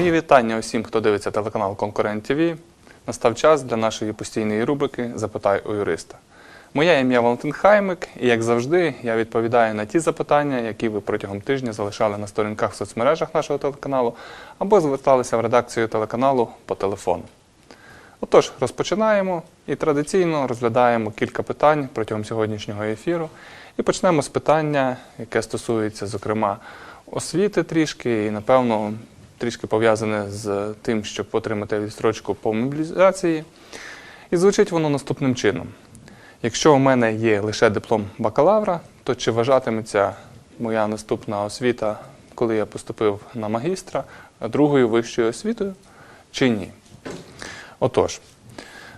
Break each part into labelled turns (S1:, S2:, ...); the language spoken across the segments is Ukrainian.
S1: Мої вітання усім, хто дивиться телеканал Конкурент ТВ. Настав час для нашої постійної рубрики Запитай у юриста. Моє ім'я Валентин Хаймик, і як завжди, я відповідаю на ті запитання, які ви протягом тижня залишали на сторінках в соцмережах нашого телеканалу або зверталися в редакцію телеканалу по телефону. Отож, розпочинаємо і традиційно розглядаємо кілька питань протягом сьогоднішнього ефіру. І почнемо з питання, яке стосується, зокрема, освіти трішки, і, напевно, трішки пов'язане з тим, щоб отримати відстрочку по мобілізації. І звучить воно наступним чином: якщо у мене є лише диплом бакалавра, то чи вважатиметься моя наступна освіта, коли я поступив на магістра, другою вищою освітою, чи ні? Отож,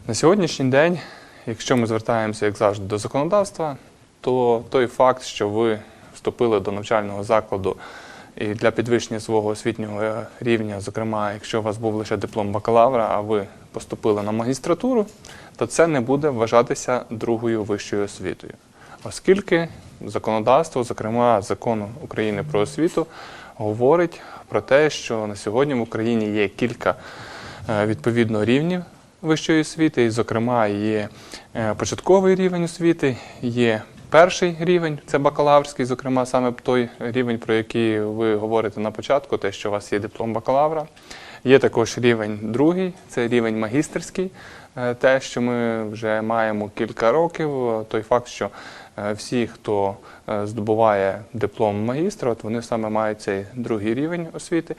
S1: на сьогоднішній день, якщо ми звертаємося, як завжди, до законодавства, то той факт, що ви вступили до навчального закладу і для підвищення свого освітнього е, рівня, зокрема, якщо у вас був лише диплом бакалавра, а ви поступили на магістратуру, то це не буде вважатися другою вищою освітою. Оскільки законодавство, зокрема закон України про освіту, говорить про те, що на сьогодні в Україні є кілька е, відповідно рівнів вищої освіти, і, зокрема, є е, початковий рівень освіти, є перший рівень, це бакалаврський, зокрема, саме той рівень, про який ви говорите на початку, те, що у вас є диплом бакалавра. Є також рівень другий, це рівень магістерський. Е, Те, що ми вже маємо кілька років, той факт, що е, всі, хто е, здобуває диплом магістра, от вони саме мають цей другий рівень освіти.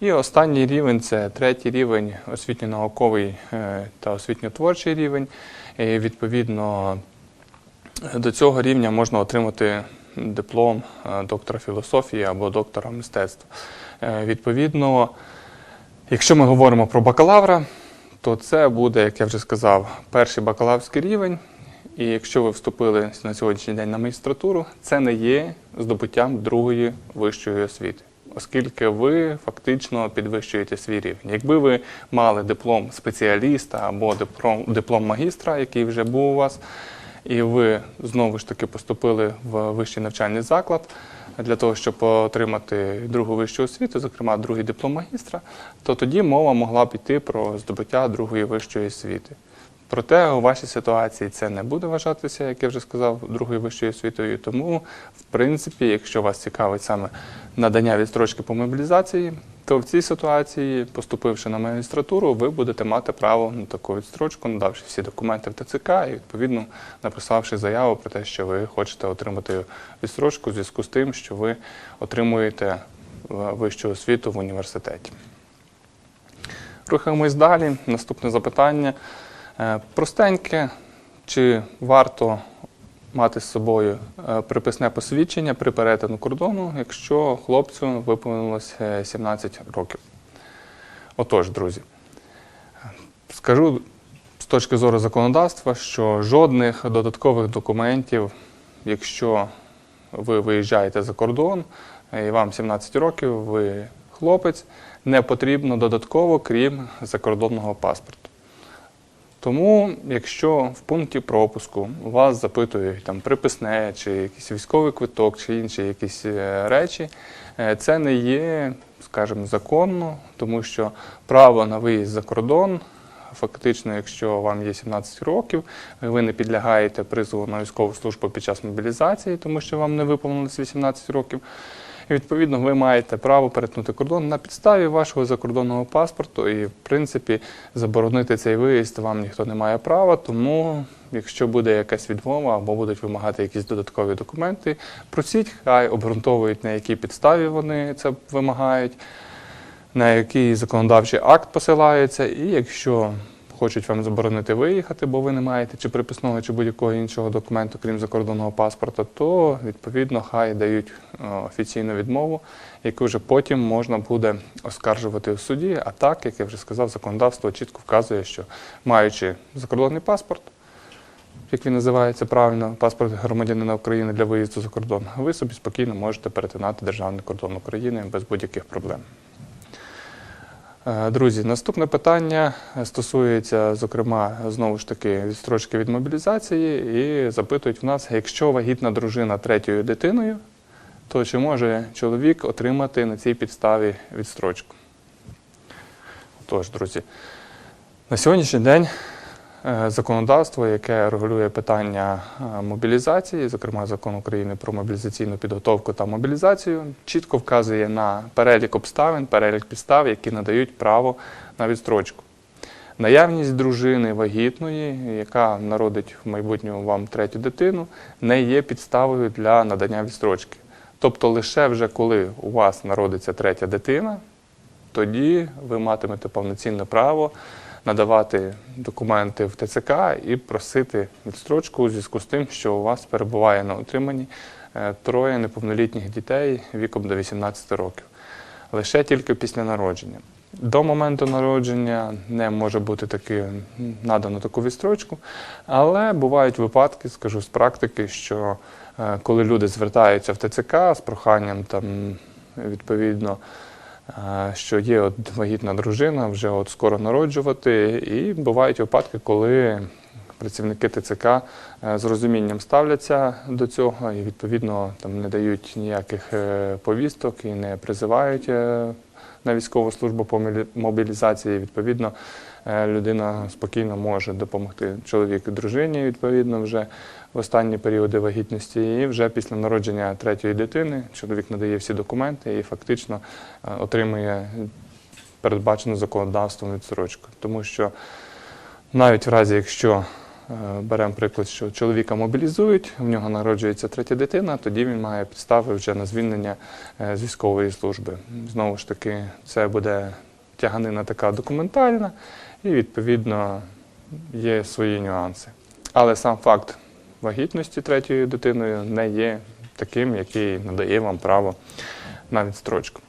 S1: І останній рівень це третій рівень освітньо-науковий та освітньо-творчий рівень. І відповідно до цього рівня можна отримати диплом е, доктора філософії або доктора мистецтва. Е, Відповідно, якщо ми говоримо про бакалавра, то це буде, як я вже сказав, перший бакалаврський рівень. І якщо ви вступили на сьогоднішній день на магістратуру, це не є здобуттям другої вищої освіти, оскільки ви фактично підвищуєте свій рівень. Якби ви мали диплом спеціаліста або диплом, диплом магістра, який вже був у вас, і ви знову ж таки поступили в вищий навчальний заклад для того, щоб отримати другу вищу освіту, зокрема другий диплом магістра, то тоді мова могла б йти про здобуття другої вищої освіти. Проте у вашій ситуації це не буде вважатися, як я вже сказав, другою вищою освітою. Тому, в принципі, якщо вас цікавить саме надання відстрочки по мобілізації, то в цій ситуації, поступивши на магістратуру, ви будете мати право на таку відстрочку, надавши всі документи в ТЦК і відповідно написавши заяву про те, що ви хочете отримати відстрочку в зв'язку з тим, що ви отримуєте е, вищу освіту в університеті. Рухаємось далі. Наступне запитання. Е, Простеньке, чи варто мати з собою е, приписне посвідчення при перетину кордону, якщо хлопцю виповнилось е, 17 років? Отож, друзі, скажу з точки зору законодавства, що жодних додаткових документів, якщо ви виїжджаєте за кордон е, і вам 17 років, ви хлопець, не потрібно додатково, крім закордонного паспорту. Тому, якщо в пункті пропуску вас запитують там приписне, чи якийсь військовий квиток, чи інші якісь е, речі, е, це не є, скажімо, законно, тому що право на виїзд за кордон, фактично, якщо вам є 17 років, ви не підлягаєте призову на військову службу під час мобілізації, тому що вам не виповнилось 18 років. І відповідно ви маєте право перетнути кордон на підставі вашого закордонного паспорту. І, в принципі, заборонити цей виїзд вам ніхто не має права. Тому, якщо буде якась відмова або будуть вимагати якісь додаткові документи, просіть, хай обґрунтовують, на якій підставі вони це вимагають, на який законодавчий акт посилається, і якщо хочуть вам заборонити виїхати, бо ви не маєте чи приписного, чи будь-якого іншого документу, крім закордонного паспорта, то відповідно хай дають офіційну відмову, яку вже потім можна буде оскаржувати в суді. А так, як я вже сказав, законодавство чітко вказує, що маючи закордонний паспорт, як він називається правильно, паспорт громадянина України для виїзду за кордон, ви собі спокійно можете перетинати державний кордон України без будь-яких проблем. Е, Друзі, наступне питання стосується, зокрема, знову ж таки, відстрочки від мобілізації і запитують в нас, якщо вагітна дружина третьою дитиною, то чи може чоловік отримати на цій підставі відстрочку? Тож, друзі, на сьогоднішній день е, законодавство, яке регулює питання е, мобілізації, зокрема закон України про мобілізаційну підготовку та мобілізацію, чітко вказує на перелік обставин, перелік підстав, які надають право на відстрочку. Наявність дружини вагітної, яка народить в майбутньому вам третю дитину, не є підставою для надання відстрочки. Тобто лише вже коли у вас народиться третя дитина, тоді ви матимете повноцінне право надавати документи в ТЦК і просити відстрочку у зв'язку з тим, що у вас перебуває на утриманні е, троє неповнолітніх дітей віком до 18 років. Лише тільки після народження. До моменту народження не може бути таки надано таку відстрочку, але бувають випадки, скажу з практики, що е, коли люди звертаються в ТЦК з проханням там відповідно, що є от вагітна дружина, вже от скоро народжувати, і бувають випадки, коли працівники ТЦК е, з розумінням ставляться до цього і відповідно там не дають ніяких е, повісток і не призивають е, на військову службу по мобілі- мобілізації. Відповідно, людина спокійно може допомогти чоловік і дружині, відповідно, вже в останні періоди вагітності. І вже після народження третьої дитини чоловік надає всі документи і фактично е, отримує передбачену законодавством відсрочку. Тому що навіть в разі, якщо е, беремо приклад, що чоловіка мобілізують, в нього народжується третя дитина, тоді він має підстави вже на звільнення е, з військової служби. Знову ж таки, це буде тяганина така документальна, і відповідно є свої нюанси. Але сам факт вагітності третьою дитиною не є таким, який надає вам право на відстрочку.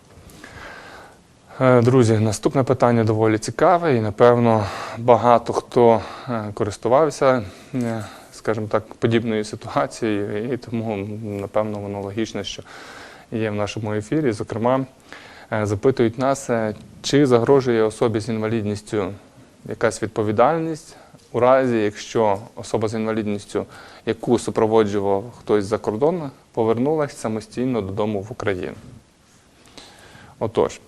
S1: Е, Друзі, наступне питання доволі цікаве, і напевно багато хто е, користувався, е, скажімо так, подібною ситуацією, і тому напевно воно логічно, що є в нашому ефірі. Зокрема, запитують нас, чи загрожує особі з інвалідністю якась відповідальність у разі, якщо особа з інвалідністю, яку супроводжував хтось за кордон, повернулася самостійно додому в Україну. Отож.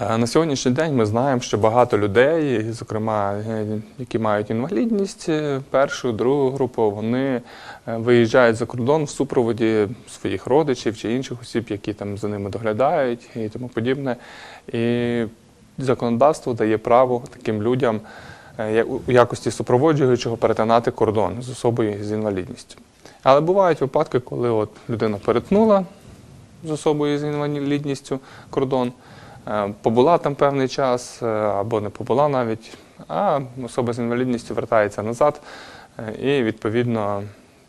S1: Е, На сьогоднішній день ми знаємо, що багато людей, зокрема, е, які мають інвалідність е, першу, другу групу, вони виїжджають за кордон в супроводі своїх родичів чи інших осіб, які там за ними доглядають і тому подібне. І законодавство дає право таким людям у якості супроводжуючого перетинати кордон з особою з інвалідністю. Але бувають випадки, коли от людина перетнула з особою з інвалідністю кордон. Е, Побула там певний час е, або не побула навіть, а особа з інвалідністю вертається назад, е, і відповідно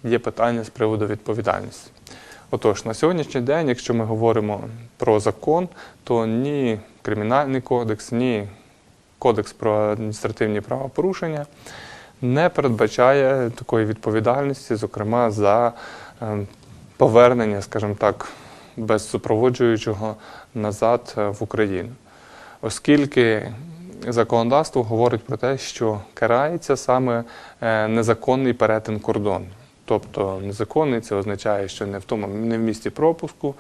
S1: є питання з приводу відповідальності. Отож, на сьогоднішній день, якщо ми говоримо про закон, то ні Кримінальний кодекс, ні Кодекс про адміністративні правопорушення не передбачає такої відповідальності, зокрема за е, повернення, скажімо так, без супроводжуючого назад е, в Україну. Оскільки законодавство говорить про те, що карається саме е, незаконний перетин кордону. Тобто незаконний це означає, що не в тому не в місті пропуску,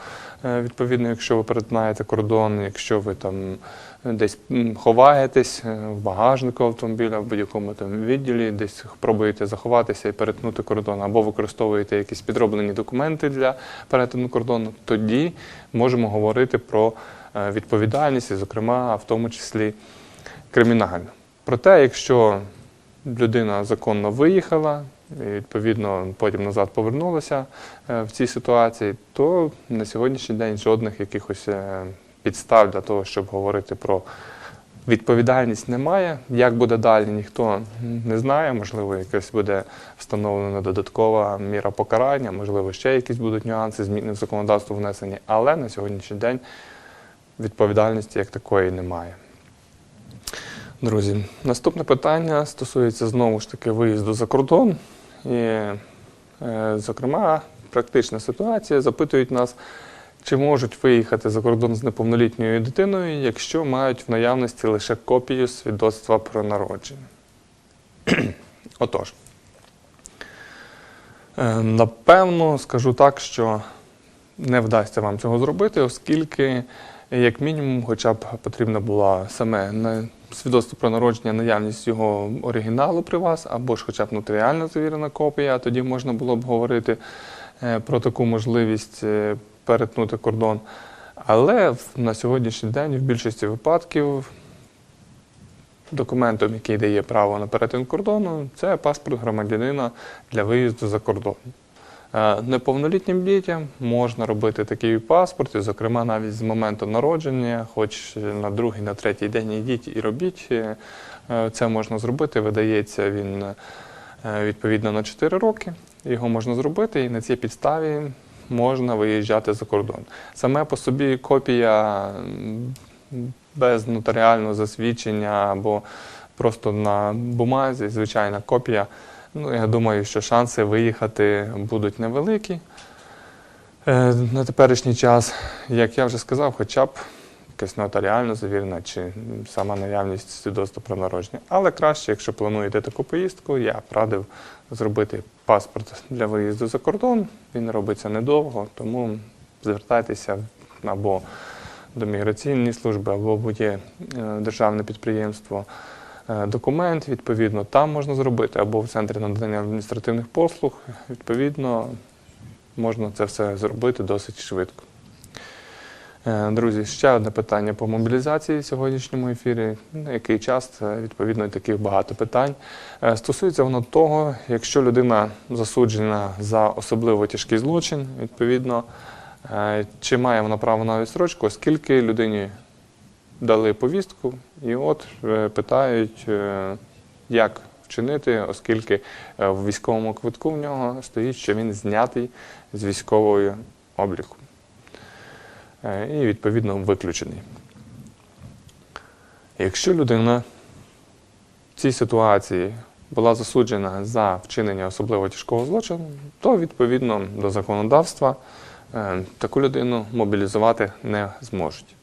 S1: е, відповідно, якщо ви перетинаєте кордон, якщо ви там десь ховаєтесь е, в багажнику автомобіля, в будь-якому там відділі, десь пробуєте заховатися і перетнути кордон, або використовуєте якісь підроблені документи для перетину кордону, тоді можемо говорити про е, відповідальність, і, зокрема, в тому числі кримінальну. Проте, якщо людина законно виїхала, і відповідно потім назад повернулася е, в цій ситуації, то на сьогоднішній день жодних якихось е, підстав для того, щоб говорити про відповідальність немає. Як буде далі, ніхто не знає. Можливо, якась буде встановлена додаткова міра покарання, можливо, ще якісь будуть нюанси, зміни в законодавство внесені, але на сьогоднішній день відповідальності як такої немає. Друзі, наступне питання стосується знову ж таки виїзду за кордон. І, е, зокрема, практична ситуація. Запитують нас, чи можуть виїхати за кордон з неповнолітньою дитиною, якщо мають в наявності лише копію свідоцтва про народження. Отож, е, напевно, скажу так, що не вдасться вам цього зробити, оскільки Як мінімум, хоча б потрібна була саме свідоцтво про народження, наявність його оригіналу при вас, або ж хоча б нотаріально завірена копія, тоді можна було б говорити е, про таку можливість е, перетнути кордон. Але на сьогоднішній день в більшості випадків документом, який дає право на перетин кордону, це паспорт громадянина для виїзду за кордон. Е, Неповнолітнім дітям можна робити такий паспорт, і, зокрема, навіть з моменту народження, хоч на другий, на третій день йдіть і робіть. Е, Це можна зробити. Видається він е, відповідно на 4 роки. Його можна зробити, і на цій підставі можна виїжджати за кордон. Саме по собі копія без нотаріального засвідчення або просто на бумазі, звичайна копія. Ну, я думаю, що шанси виїхати будуть невеликі. Е, На теперішній час, як я вже сказав, хоча б якась нотаріально завірена чи сама наявність свідоцтва про народження. Але краще, якщо плануєте таку поїздку, я радив зробити паспорт для виїзду за кордон. Він робиться недовго, тому звертайтеся або до міграційної служби, або будь-яке е, державне підприємство документ, відповідно, там можна зробити, або в центрі надання адміністративних послуг, відповідно, можна це все зробити досить швидко. Е, Друзі, ще одне питання по мобілізації в сьогоднішньому ефірі. На який час Це, відповідно і таких багато питань. Е, Стосується воно того, якщо людина засуджена за особливо тяжкий злочин, відповідно, е, чи має вона право на відстрочку, оскільки людині дали повістку, і от е, питають, е, як вчинити, оскільки е, в військовому квитку в нього стоїть, що він знятий з військової обліку. І відповідно виключений. Якщо людина в цій ситуації була засуджена за вчинення особливо тяжкого злочину, то відповідно до законодавства таку людину мобілізувати не зможуть.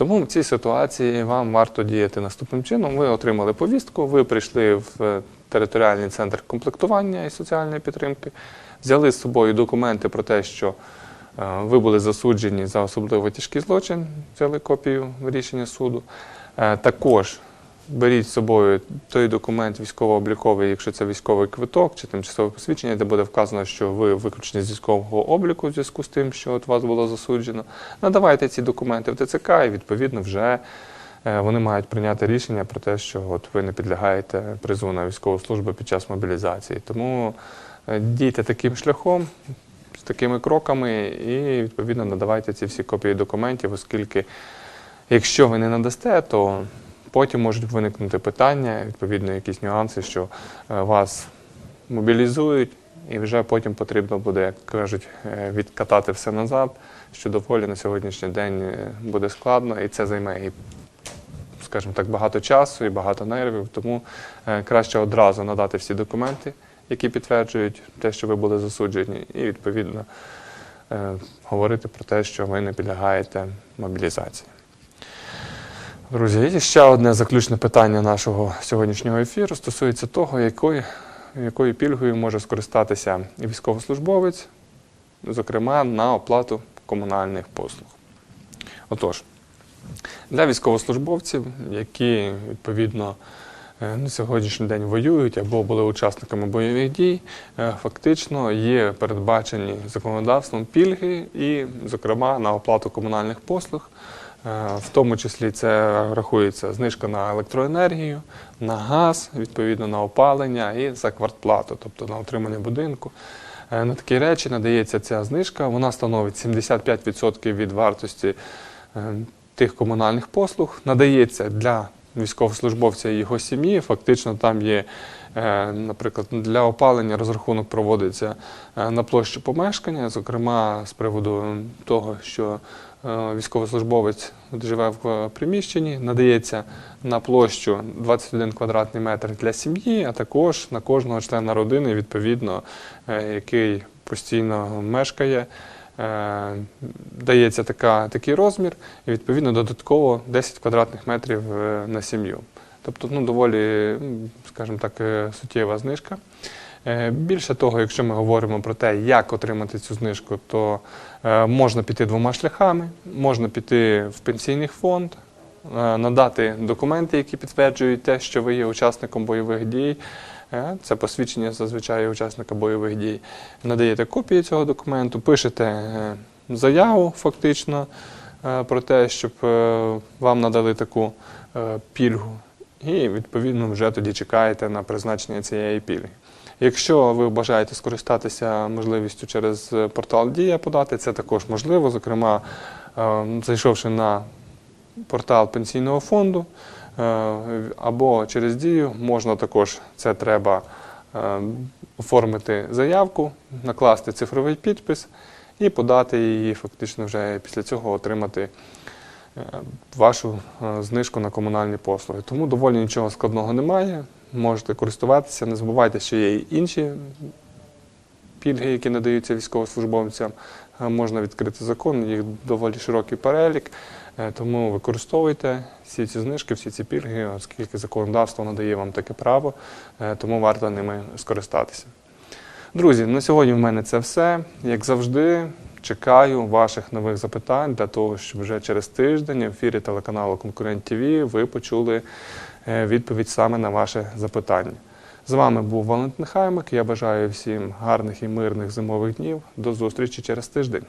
S1: Тому в цій ситуації вам варто діяти наступним чином. Ви отримали повістку, ви прийшли в е, територіальний центр комплектування і соціальної підтримки, взяли з собою документи про те, що е, ви були засуджені за особливо тяжкий злочин, взяли копію рішення суду. Е, Також беріть з собою той документ військово-обліковий, якщо це військовий квиток чи тимчасове посвідчення, де буде вказано, що ви виключені з військового обліку в зв'язку з тим, що от вас було засуджено. Надавайте ці документи в ТЦК, і відповідно вже е, вони мають прийняти рішення про те, що от ви не підлягаєте призову на військову службу під час мобілізації. Тому е, дійте таким шляхом. З такими кроками і відповідно надавайте ці всі копії документів, оскільки якщо ви не надасте, то потім можуть виникнути питання, відповідно, якісь нюанси, що е, вас мобілізують, і вже потім потрібно буде, як кажуть, е, відкатати все назад, що доволі на сьогоднішній день е, буде складно, і це займе і, скажімо так, багато часу і багато нервів. Тому краще одразу надати всі документи, які підтверджують те, що ви були засуджені, і відповідно говорити про те, що ви не підлягаєте мобілізації. Друзі, і ще одне заключне питання нашого сьогоднішнього ефіру стосується того, якою, якою пільгою може скористатися військовослужбовець, зокрема на оплату комунальних послуг. Отож, для військовослужбовців, які відповідно е, на сьогоднішній день воюють або були учасниками бойових дій, е, фактично є передбачені законодавством пільги і, зокрема, на оплату комунальних послуг. Е, В тому числі це рахується знижка на електроенергію, на газ, відповідно на опалення і за квартплату, тобто на отримання будинку. Е, На такі речі надається ця знижка. Вона становить 75% від вартості е, тих комунальних послуг. Надається для військовослужбовця і його сім'ї. Фактично там є, наприклад, для опалення розрахунок проводиться на площу помешкання, зокрема з приводу того, що військовослужбовець живе в е, приміщенні, надається на площу 21 квадратний метр для сім'ї, а також на кожного члена родини, відповідно, е, який постійно мешкає. е, Дається така, такий розмір, і відповідно додатково 10 квадратних метрів е, на сім'ю. Тобто, ну, доволі, скажімо так, е, суттєва знижка. Е, Більше того, якщо ми говоримо про те, як отримати цю знижку, то е, можна піти двома шляхами. Можна піти в пенсійний фонд, е, надати документи, які підтверджують те, що ви є учасником бойових дій. Е, Це посвідчення зазвичай учасника бойових дій. Надаєте копію цього документу, пишете е, заяву фактично е, про те, щоб е, вам надали таку е, пільгу, і відповідно вже тоді чекаєте на призначення цієї пільги. Якщо ви бажаєте скористатися можливістю через е, портал Дія подати, це також можливо. Зокрема, е, зайшовши на портал пенсійного фонду е, або через дію, можна також це треба оформити заявку, накласти цифровий підпис і подати її, фактично вже після цього отримати вашу знижку на комунальні послуги. Тому доволі нічого складного немає. Можете користуватися. Не забувайте, що є і інші пільги, які надаються військовослужбовцям. Е, Можна відкрити закон, їх доволі широкий перелік. Е, Тому використовуйте всі ці знижки, всі ці пільги, оскільки законодавство надає вам таке право, е, тому варто ними скористатися. Друзі, на сьогодні в мене це все. Як завжди, чекаю ваших нових запитань для того, щоб вже через тиждень в ефірі телеканалу Конкурент ТВ ви почули відповідь саме на ваше запитання. З вами був Валентин Хаймик. Я бажаю всім гарних і мирних зимових днів. До зустрічі через тиждень.